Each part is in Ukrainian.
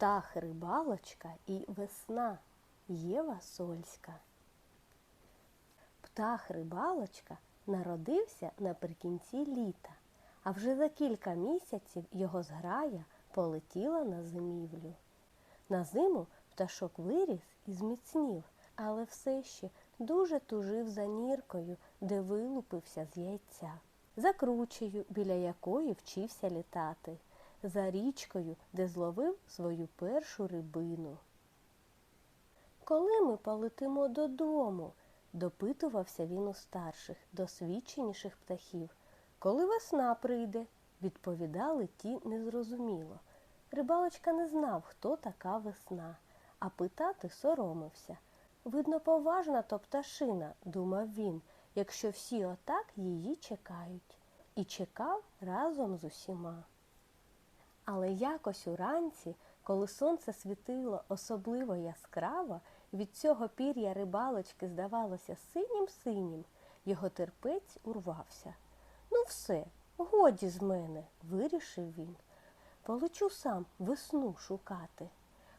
Птах рибалочка і весна Єва Сольська. Птах рибалочка народився наприкінці літа, а вже за кілька місяців його зграя полетіла на зимівлю. На зиму пташок виріс і зміцнів, але все ще дуже тужив за ніркою, де вилупився з яйця, за кручею, біля якої вчився літати, за річкою, де зловив свою першу рибину. Коли ми полетимо додому? допитувався він у старших, досвідченіших птахів. Коли весна прийде, відповідали ті незрозуміло. Рибалочка не знав, хто така весна, а питати соромився. Видно, поважна то пташина, думав він, якщо всі отак її чекають. І чекав разом з усіма. Але якось уранці, коли сонце світило особливо яскраво, від цього пір'я рибалочки здавалося синім-синім, його терпець урвався. Ну все, годі з мене, вирішив він. Полечу сам весну шукати.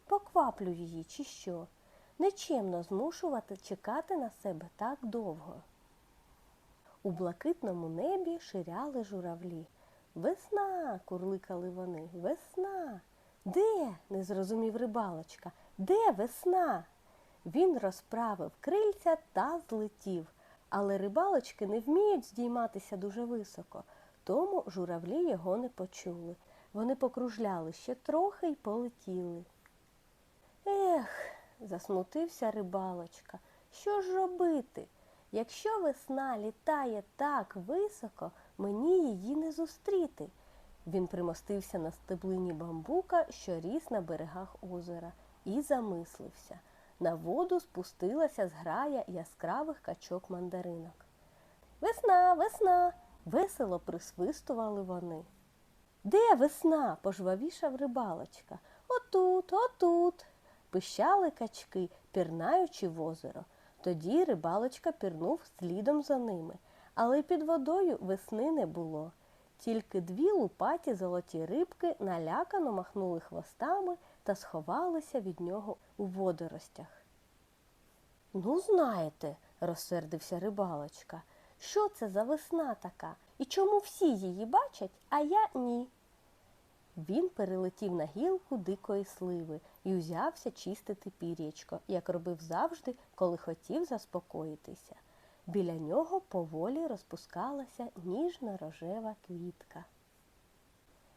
Покваплю її, чи що. Нечемно змушувати чекати на себе так довго. У блакитному небі ширяли журавлі. Весна, курликали вони, весна. Де? не зрозумів рибалочка. Де весна? Він розправив крильця та злетів. Але рибалочки не вміють здійматися дуже високо, тому журавлі його не почули. Вони покружляли ще трохи й полетіли. Ех, засмутився рибалочка. Що ж робити? Якщо весна літає так високо, мені її не зустріти. Він примостився на стеблині бамбука, що ріс на берегах озера, і замислився. На воду спустилася зграя яскравих качок мандаринок. Весна, весна. весело присвистували вони. Де весна? пожвавішав рибалочка. Отут, отут. Пищали качки, пірнаючи в озеро. Тоді рибалочка пірнув слідом за ними, але під водою весни не було. Тільки дві лупаті золоті рибки налякано махнули хвостами та сховалися від нього у водоростях. Ну, знаєте, розсердився рибалочка, що це за весна така і чому всі її бачать, а я ні. Він перелетів на гілку дикої сливи і узявся чистити пір'ячко, як робив завжди, коли хотів заспокоїтися. Біля нього поволі розпускалася ніжно рожева квітка.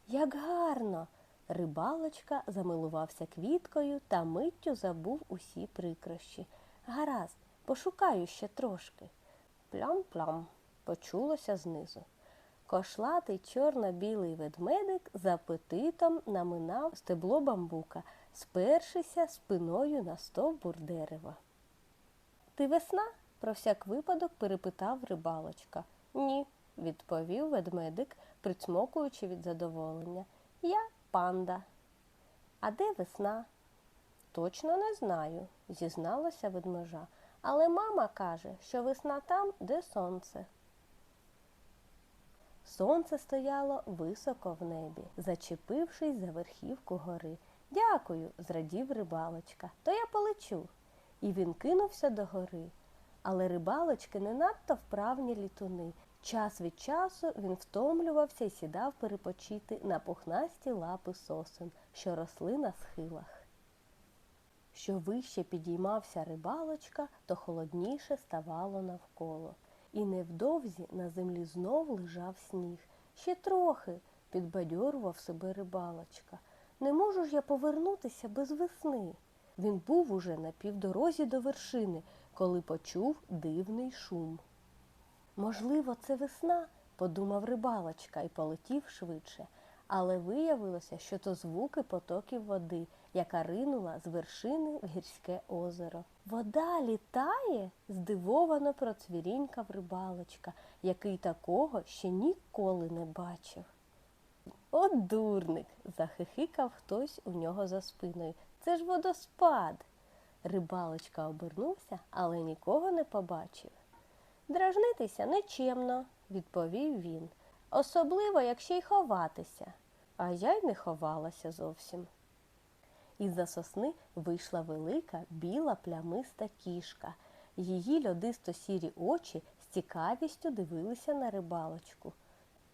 Як гарно! Рибалочка замилувався квіткою та миттю забув усі прикрощі. Гаразд, пошукаю ще трошки. Плям-плям, почулося знизу. Кошлатий чорно-білий ведмедик з апетитом наминав стебло бамбука, спершися спиною на стовбур дерева. Ти весна? Про всяк випадок перепитав рибалочка. Ні, відповів ведмедик, прицмокуючи від задоволення. Я панда. А де весна? Точно не знаю, зізналася ведмежа, але мама каже, що весна там, де сонце. Сонце стояло високо в небі, зачепившись за верхівку гори. Дякую, зрадів рибалочка, то я полечу. І він кинувся до гори. Але рибалочки не надто вправні літуни. Час від часу він втомлювався і сідав перепочити на пухнасті лапи сосен, що росли на схилах. Що вище підіймався рибалочка, то холодніше ставало навколо. І невдовзі на землі знов лежав сніг. Ще трохи, підбадьорував себе рибалочка. Не можу ж я повернутися без весни. Він був уже на півдорозі до вершини, коли почув дивний шум. Можливо, це весна, подумав рибалочка і полетів швидше, але виявилося, що то звуки потоків води, яка ринула з вершини в гірське озеро. Вода літає? здивовано процвірінькав рибалочка, який такого ще ніколи не бачив. От дурник. захихикав хтось у нього за спиною. Це ж водоспад. Рибалочка обернувся, але нікого не побачив. Дражнитися нечемно, відповів він, особливо, якщо й ховатися. А я й не ховалася зовсім. із-за сосни вийшла велика біла плямиста кішка. Її льодисто-сірі очі з цікавістю дивилися на рибалочку.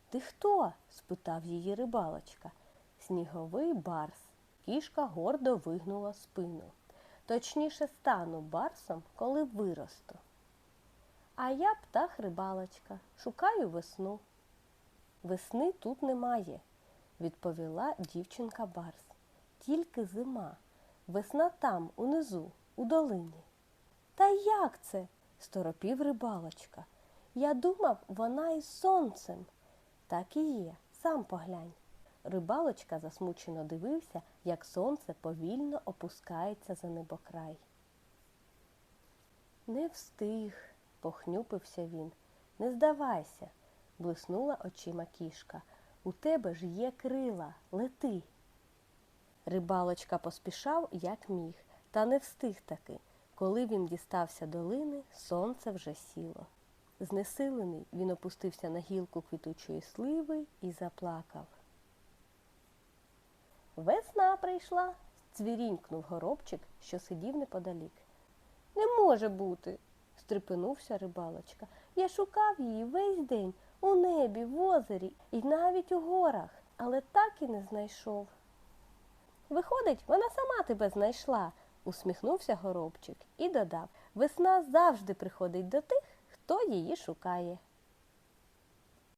Ти хто? спитав її рибалочка. Сніговий барс. Кішка гордо вигнула спину. Точніше стану барсом, коли виросту. А я птах рибалочка, шукаю весну. Весни тут немає, відповіла дівчинка Барс. Тільки зима. Весна там, унизу, у долині. Та як це? сторопів рибалочка. Я думав, вона із сонцем. Так і є, сам поглянь. Рибалочка засмучено дивився, як сонце повільно опускається за небокрай. Не встиг, похнюпився він. Не здавайся, блиснула очима кішка. У тебе ж є крила, лети. Рибалочка поспішав, як міг, та не встиг таки. Коли він дістався долини, сонце вже сіло. Знесилений, він опустився на гілку квітучої сливи і заплакав. Весна прийшла, цвірінькнув горобчик, що сидів неподалік. Не може бути, стрепенувся рибалочка. Я шукав її весь день у небі, в озері і навіть у горах, але так і не знайшов. Виходить, вона сама тебе знайшла, усміхнувся горобчик і додав Весна завжди приходить до тих, хто її шукає.